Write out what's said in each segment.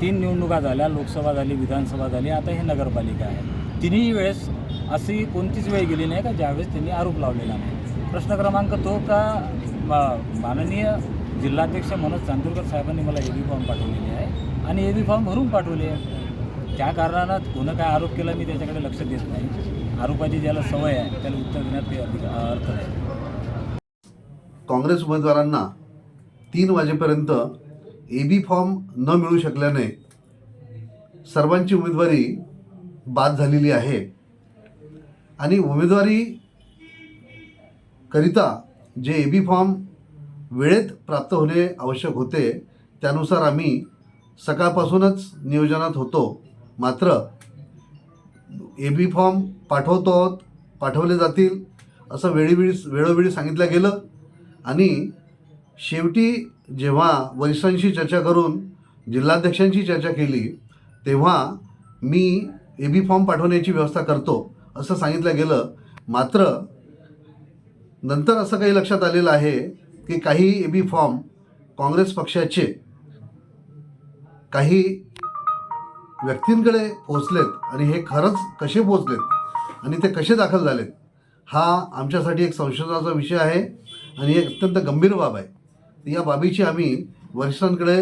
तीन निवडणुका झाल्या लोकसभा झाली विधानसभा झाली आता हे नगरपालिका आहे. तिन्ही वेळेस अशी कोणतीच वेळ गेली नाही का ज्यावेळेस त्यांनी आरोप लावलेला नाही. प्रश्न क्रमांक तो का माननीय जिल्हाध्यक्ष मनोज चांदूरकर साहेबांनी मला ए बी फॉर्म पाठवलेले आहे. आणि ए बी फॉर्म भरून पाठवले आहे. त्या कारणानं कोणं काय आरोप केला मी त्याच्याकडे लक्ष देत नाही. आरोपाची ज्याला सवय आहे त्याला उत्तर देण्यात काही अधिक अर्थ नाही. काँग्रेस उमेदवारांना तीन वाजेपर्यंत ए बी फॉर्म न मिळू शकल्याने सर्वांची उमेदवारी बाद झालेली आहे. आणि उमेदवारी करिता जे ए बी फॉर्म वेळेत प्राप्त होणे आवश्यक होते त्यानुसार आम्ही सकाळपासूनच नियोजनात होतो. मात्र ए बी फॉर्म पाठवतो आहोत पाठवले जातील असं वेळोवेळी वेळोवेळी सांगितलं गेलं. आणि शेवटी जेव्हा वरिष्ठांशी चर्चा करून जिल्हाध्यक्षांशी चर्चा केली तेव्हा मी ए बी फॉर्म पाठवण्याची व्यवस्था करतो असं सांगितलं गेलं. मात्र नंतर असं काही लक्षात आलेलं आहे की काही ए बी फॉर्म काँग्रेस पक्षाचे काही व्यक्तींकडे पोचलेत आणि हे खरंच कसे पोचलेत आणि ते कसे दाखल झालेत हा आमच्यासाठी एक संशोधनाचा विषय आहे आणि एक अत्यंत गंभीर बाब आहे. या बाबीची आम्ही वरिष्ठांकडे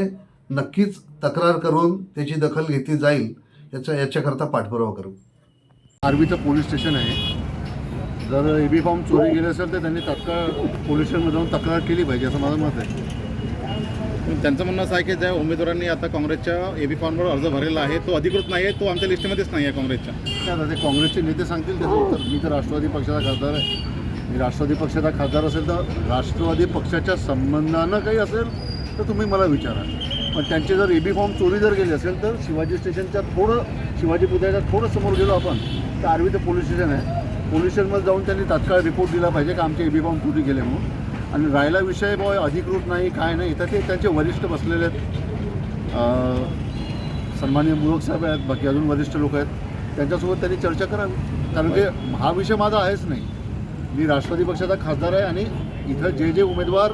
नक्कीच तक्रार करून त्याची दखल घेतली जाईल याच्या याच्याकरता पाठपुरावा करू. आर्वीचं पोलीस स्टेशन आहे. जर ए बी फॉर्म चोरी गेले असेल तर त्यांनी तात्काळ पोलीस स्टेशनमध्ये जाऊन तक्रार केली पाहिजे असं माझं मत आहे. त्यांचं म्हणणं असं आहे की ज्या उमेदवारांनी आता काँग्रेसच्या ए बी फॉर्मवर अर्ज भरलेला आहे तो अधिकृत नाही आहे तो आमच्या लिस्टमध्येच नाही आहे काँग्रेसच्या. काय आता ते काँग्रेसचे नेते सांगतील त्याचं उत्तर मी तर राष्ट्रवादी पक्षाचा खासदार आहे. मी राष्ट्रवादी पक्षाचा खासदार असेल तर राष्ट्रवादी पक्षाच्या संबंधानं काही असेल तर तुम्ही मला विचारा. पण त्यांचे जर ए बी फॉर्म चोरी जर गेले असेल तर शिवाजी स्टेशनच्या थोडं शिवाजी पुतळ्याच्या थोडं समोर गेलो आपण तर आर्वीचं पोलीस स्टेशन आहे. पोलीस स्टेशनमध्ये जाऊन त्यांनी तात्काळ रिपोर्ट दिला पाहिजे का आमचे ए बी फॉर्म चोरी गेले म्हणून. आणि राहिला विषय बॉय अधिकृत नाही काय नाही तर ते त्यांचे वरिष्ठ बसलेले आहेत. अं, सन्माननीय मुळक साहेब आहेत बाकी अजून वरिष्ठ लोक आहेत. त्यांच्यासोबत त्यांनी चर्चा करावी. कारण की हा विषय माझा आहेच नाही. मी राष्ट्रवादी पक्षाचा खासदार आहे आणि इथं जे जे उमेदवार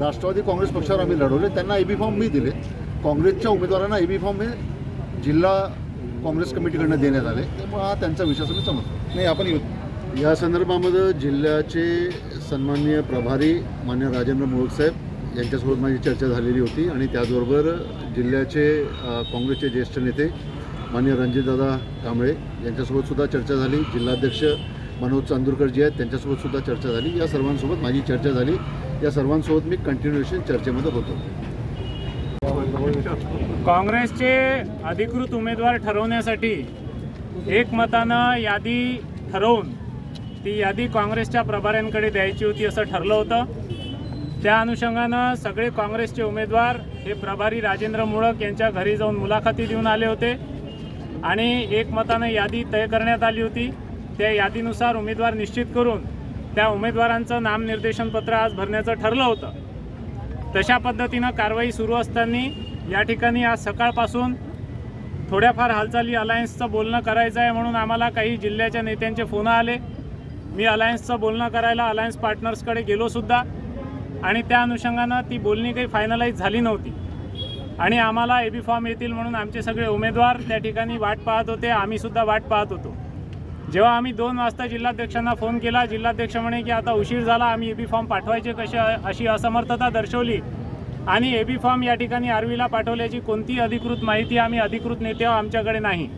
राष्ट्रवादी काँग्रेस पक्षावर आम्ही लढवले त्यांना ए बी फॉर्म मी दिले. काँग्रेसच्या उमेदवारांना ए बी फॉर्म हे जिल्हा काँग्रेस कमिटीकडनं देण्यात आले. त्यामुळे हा त्यांचा विषय असं मी समजतो. नाही आपण यु- या संदर्भामध्ये जिल्ह्याचे सन्माननीय प्रभारी मान्य राजेंद्र मोळक साहेब यांच्यासोबत माझी चर्चा झालेली होती आणि त्याचबरोबर जिल्ह्याचे काँग्रेसचे ज्येष्ठ नेते मान्य रणजितदादा कांबळे यांच्यासोबत सुद्धा चर्चा झाली. जिल्हाध्यक्ष मनोज चांदूरकर जे आहेत त्यांच्यासोबत सुद्धा चर्चा झाली. या सर्वांसोबत माझी चर्चा झाली. या सर्वांसोबत मी कंटिन्युएशन चर्चेमध्ये होतो काँग्रेसचे अधिकृत उमेदवार ठरवण्यासाठी एकमतानं यादी ठरवून ती यादी काँग्रेसच्या प्रभाऱ्यांकडे द्यायची होती असं ठरलं होतं. त्या अनुषंगानं सगळे काँग्रेसचे उमेदवार हे प्रभारी राजेंद्र मुळक यांच्या घरी जाऊन मुलाखती देऊन आले होते आणि एकमतानं यादी तय करण्यात आली होती. त्या यादीनुसार उमेदवार निश्चित करून त्या उमेदवारांचं नामनिर्देशन पत्र आज भरण्याचं ठरलं होतं. तशा पद्धतीनं कारवाई सुरू असताना या ठिकाणी आज सकाळपासून थोड्याफार हालचाली अलायन्सचं बोलणं करायचं आहे म्हणून आम्हाला काही जिल्ह्याच्या नेत्यांचे फोन आले. मी अलायन्सचं बोलणं करायला अलायन्स पार्टनर्सकडे गेलोसुद्धा आणि त्या अनुषंगानं ती बोलणी काही फायनलाईज झाली नव्हती. आणि आम्हाला ए बी फॉर्म येतील म्हणून आमचे सगळे उमेदवार त्या ठिकाणी वाट पाहत होते आम्हीसुद्धा वाट पाहत होतो. जेव्हा आम्ही दोन वाजता जिल्हाध्यक्षांना फोन केला जिल्हाध्यक्ष म्हणे की आता उशीर झाला आम्ही ए बी फॉर्म पाठवायचे कसे अशी असमर्थता दर्शवली. आणि ए बी फॉर्म या ठिकाणी आर्वीला पाठवल्याची कोणतीही अधिकृत माहिती आम्ही अधिकृत नेते आमच्याकडे नाही.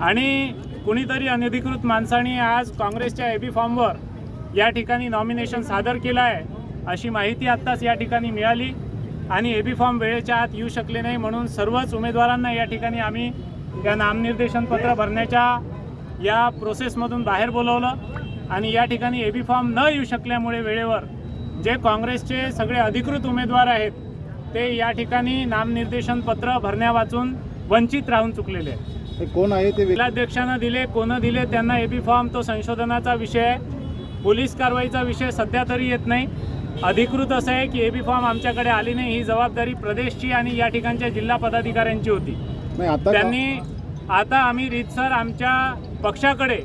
आणि कुणीतरी अनधिकृत माणसाने आज काँग्रेसच्या ए बी फॉर्मवर या ठिकाणी नॉमिनेशन सादर केलं आहे अशी माहिती आत्ताच या ठिकाणी मिळाली. आणि ए बी फॉर्म वेळेच्या आत येऊ शकले नाही म्हणून सर्वच उमेदवारांना या ठिकाणी आम्ही या नामनिर्देशन पत्र भरण्याच्या या प्रोसेसमधून बाहेर बोलवलं. आणि या ठिकाणी ए बी फॉर्म न येऊ शकल्यामुळे वेळेवर जे काँग्रेसचे सगळे अधिकृत उमेदवार आहेत ते या ठिकाणी नामनिर्देशन पत्र भरण्यावाचून वंचित राहून चुकलेले आहेत. कोण आहे ते जिल्हाध्यक्षांना दिले कोण दिले त्यांना ए बी फॉर्म तो संशोधनाचा विषय आहे. पोलीस कारवाईचा विषय सध्या तरी येत नाही. अधिकृत असं आहे की ए बी फॉर्म आमच्याकडे आली नाही ही जबाबदारी प्रदेशची आणि या ठिकाणच्या जिल्हा पदाधिकाऱ्यांची होती. त्यांनी आता आम्ही रीतसर आमच्या पक्षाकडे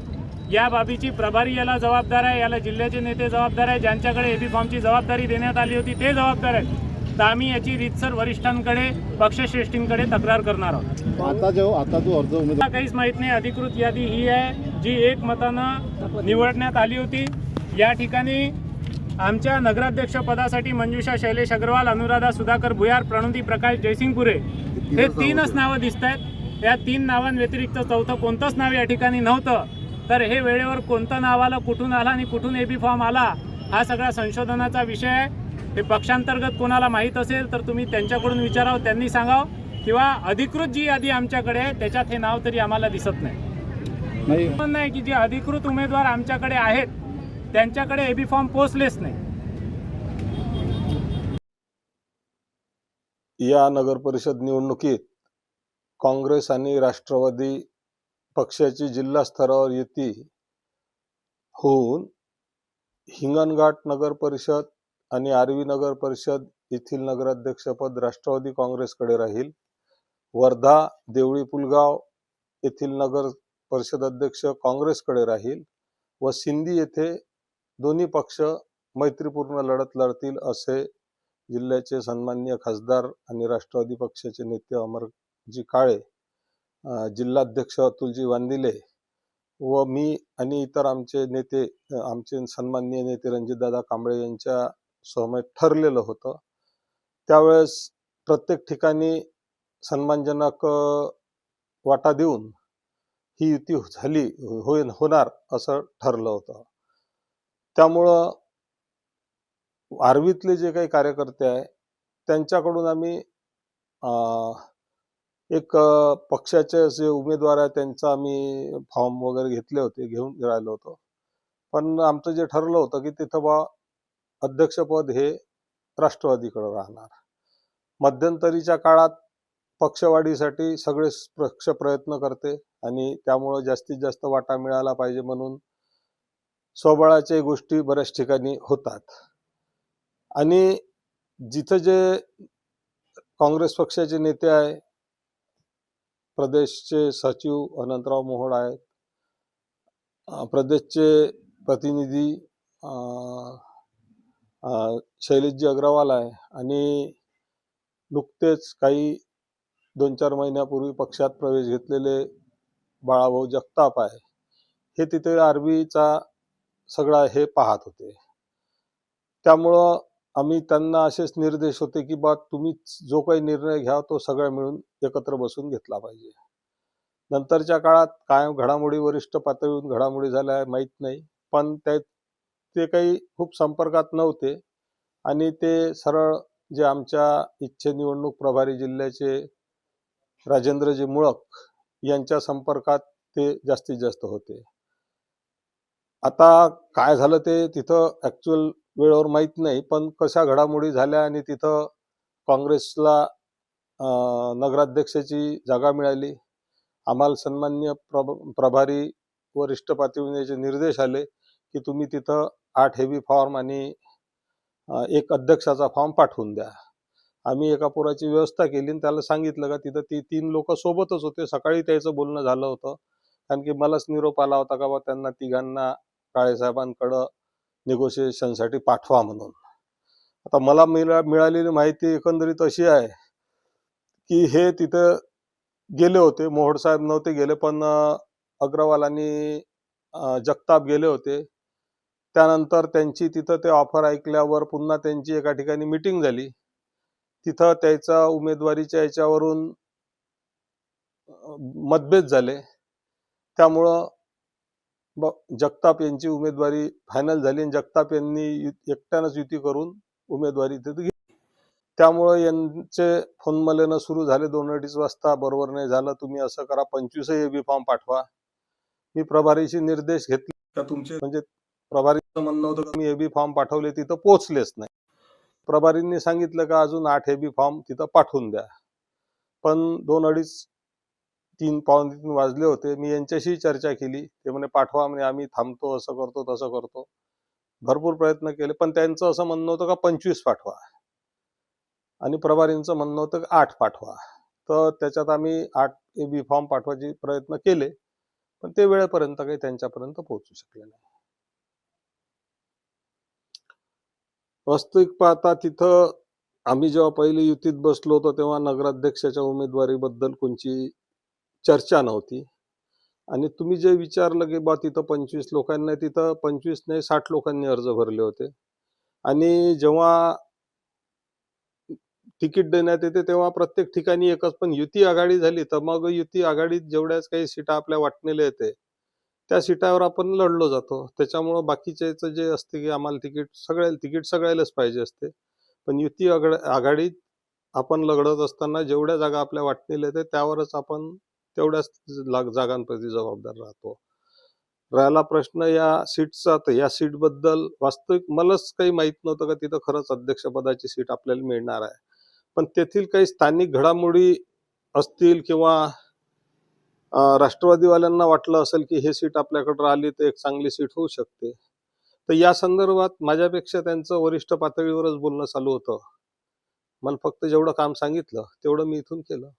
या बाबीची प्रभारी याला जबाबदार आहे याला जिल्ह्याचे नेते जबाबदार आहे ज्यांच्याकडे एबी फॉर्मची जबाबदारी देण्यात आली होती ते जबाबदार आहेत. तर आम्ही याची रीतसर वरिष्ठांकडे पक्षश्रेष्ठींकडे तक्रार करणार आहोत. आता जो आता जो अर्ज उमेदवार मला काहीच माहीत नाही अधिकृत यादी ही आहे जी एक मतानं निवडण्यात आली होती. या ठिकाणी आमच्या नगराध्यक्ष पदासाठी मंजुषा शैलेश अग्रवाल अनुराधा सुधाकर भुयार प्रणोदी प्रकाश जयसिंगपुरे हे तीनच नावं दिसत आहेत. या तीन नावांव्यतिरिक्त चौथं कोणतंच नाव या ठिकाणी नव्हतं. तर हे वेळेवर कोणतं नाव आलं कुठून आलं आणि कुठून एबी फॉर्म आला हा सगळा संशोधनाचा विषय आहे. हे पक्षांतर्गत कोणाला माहीत असेल तर तुम्ही त्यांच्याकडून विचारावं त्यांनी सांगावं किंवा अधिकृत जी यादी आमच्याकडे आहे त्याच्यात हे नाव तरी आम्हाला दिसत नाही. नाही. म्हणणं आहे की जे अधिकृत उमेदवार आमच्याकडे आहेत त्यांच्याकडे एबी फॉर्म पोचलेच नाही. या नगर परिषद निवडणुकीत काँग्रेस आणि राष्ट्रवादी पक्षाची जिल्हा स्तरावर युती होऊन हिंगणघाट नगर परिषद आणि आर्वी नगर परिषद येथील नगराध्यक्षपद राष्ट्रवादी काँग्रेसकडे राहील. वर्धा देवळी पुलगाव येथील नगर परिषद अध्यक्ष काँग्रेसकडे राहील व सिंधी येथे दोन्ही पक्ष मैत्रीपूर्ण लढत लढतील असे जिल्ह्याचे सन्माननीय खासदार आणि राष्ट्रवादी पक्षाचे नेते अमरजी काळे जिल्हाध्यक्ष अतुलजी वांदिले व मी आणि इतर आमचे नेते आमचे सन्माननीय नेते रणजितदादा कांबळे यांच्या सहमत ठरलेलं होतं. त्यावेळेस प्रत्येक ठिकाणी सन्मानजनक वाटा देऊन ही युती झाली होईल होणार असं ठरलं होतं. त्यामुळं आर्वीतले जे काही कार्यकर्ते आहे त्यांच्याकडून आम्ही अं, एक पक्षाचे जे उमेदवार आहे त्यांचा आम्ही फॉर्म वगैरे घेतले होते घेऊन राहिलो होतो. पण आमचं जे ठरलं होतं की तिथं बा अध्यक्षपद हे राष्ट्रवादीकडे राहणार. मध्यंतरीच्या काळात पक्षवाढीसाठी सगळे पक्ष प्रयत्न करते आणि त्यामुळं जास्तीत जास्त वाटा मिळाला पाहिजे म्हणून स्वबळाच्या गोष्टी बऱ्याच ठिकाणी होतात. आणि जिथं जे काँग्रेस पक्षाचे नेते आहे प्रदेशचे सचिव अनंतराव मोहोळ आहेत प्रदेशचे प्रतिनिधी शैलेशजी अग्रवाल आहे आणि नुकतेच काही दोन चार महिन्यापूर्वी पक्षात प्रवेश घेतलेले बाळाभाऊ जगताप आहे. हे तिथे आरबीचा सगळा हे पाहत होते. त्यामुळं आम्ही त्यांना असेच निर्देश होते की बा तुम्ही जो काही निर्णय घ्या तो सगळ्या मिळून एकत्र बसून घेतला पाहिजे. नंतरच्या काळात काय घडामोडी वरिष्ठ पातळीवरून घडामोडी झाल्या माहीत नाही. पण त्यात ते काही खूप संपर्कात नव्हते. आणि ते सरळ जे आमच्या इच्छे निवडणूक प्रभारी जिल्ह्याचे राजेंद्रजी मुळक यांच्या संपर्कात ते जास्तीत जास्त होते. आता काय झालं ते तिथं ॲक्च्युअल वेळेवर माहीत नाही पण कशा घडामोडी झाल्या आणि तिथं काँग्रेसला नगराध्यक्षाची जागा मिळाली. आम्हाला सन्मान्य प्रभ प्रभारी वरिष्ठ पातळीवर याचे निर्देश आले की तुम्ही तिथं आठ हेवी फॉर्म आणि एक अध्यक्षाचा फॉर्म पाठवून द्या. आम्ही एका पुराची व्यवस्था केली आणि त्याला सांगितलं का तिथं ती तीन लोक सोबतच होते. सकाळी त्याचं बोलणं झालं होतं. कारण की मलाच निरोप आला होता का बा त्यांना तिघांना काळेसाहेबांकडं निगोशिएशनसाठी पाठवा म्हणून. आता मला मिळा मिळालेली माहिती एकंदरीत अशी आहे की हे तिथं गेले होते. मोहड साहेब नव्हते गेले पण अग्रवाल आणि जगताप गेले होते. त्यानंतर त्यांची तिथं ते ऑफर ऐकल्यावर पुन्हा त्यांची एका ठिकाणी मिटिंग झाली. तिथं त्याचा उमेदवारीच्या याच्यावरून मतभेद झाले. त्यामुळं ब जगताप यांची उमेदवारी फायनल झाली आणि जगताप यांनी एकट्यानंच युती करून उमेदवारी तिथे घेतली. त्यामुळं यांचे फोनमलेनं सुरू झाले दोन अडीच वाजता बरोबर नाही झालं तुम्ही असं करा पंचवीसही एबी फॉर्म पाठवा. मी प्रभारीशी निर्देश घेतले. का तुमचे म्हणजे प्रभारीचं म्हणणं होतं की मी एबी फॉर्म पाठवले तिथं पोहोचलेच नाही. प्रभारींनी सांगितलं का अजून आठ एबी फॉर्म तिथं पाठवून द्या. पण दोन अडीच तीन पावणे तीन वाजले होते. मी यांच्याशी चर्चा केली. ते म्हणे पाठवा म्हणे आम्ही थांबतो असं करतो तसं करतो. भरपूर प्रयत्न केले. पण त्यांचं असं म्हणणं होतं का पंचवीस पाठवा. आणि प्रभारींचं म्हणणं होतं का आठ पाठवा. तर त्याच्यात आम्ही आठ ए बी फॉर्म पाठवायचे प्रयत्न केले. पण ते वेळेपर्यंत काही त्यांच्यापर्यंत पोहोचू शकले नाही. वास्तविक पाहता तिथं आम्ही जेव्हा पहिली युतीत बसलो होतो तेव्हा नगराध्यक्षाच्या उमेदवारीबद्दल कोणची चर्चा नव्हती. आणि तुम्ही जे विचारलं की बा तिथं पंचवीस लोकांनी तिथं पंचवीस नाही साठ लोकांनी अर्ज भरले होते. आणि जेव्हा तिकीट देण्यात येते तेव्हा प्रत्येक ठिकाणी एकच पण युती आघाडी झाली तर मग युती आघाडीत जेवढ्याच काही सीटा आपल्या वाटणीला येते त्या सीटावर आपण लढलो जातो. त्याच्यामुळं बाकीचे जे असते की आम्हाला तिकीट सगळ्या तिकीट सगळ्यालाच पाहिजे असते. पण युती आघाड- आघाडीत आपण लढत असताना जेवढ्या जागा आपल्या वाटणीला येते त्यावरच आपण तेवढ्याच लाग जागांप्रती जबाबदार राहतो. राहिला प्रश्न या सीटचा तर या सीटबद्दल वास्तविक मलाच काही माहीत नव्हतं का तिथं खरंच अध्यक्षपदाची सीट आपल्याला मिळणार आहे. पण तेथील काही स्थानिक घडामोडी असतील किंवा राष्ट्रवादीवाल्यांना वाटलं असेल की हे सीट आपल्याकडे राहिली तर एक चांगली सीट होऊ शकते. तर या संदर्भात माझ्यापेक्षा त्यांचं वरिष्ठ पातळीवरच बोलणं चालू होतं. मला फक्त जेवढं काम सांगितलं तेवढं मी इथून केलं.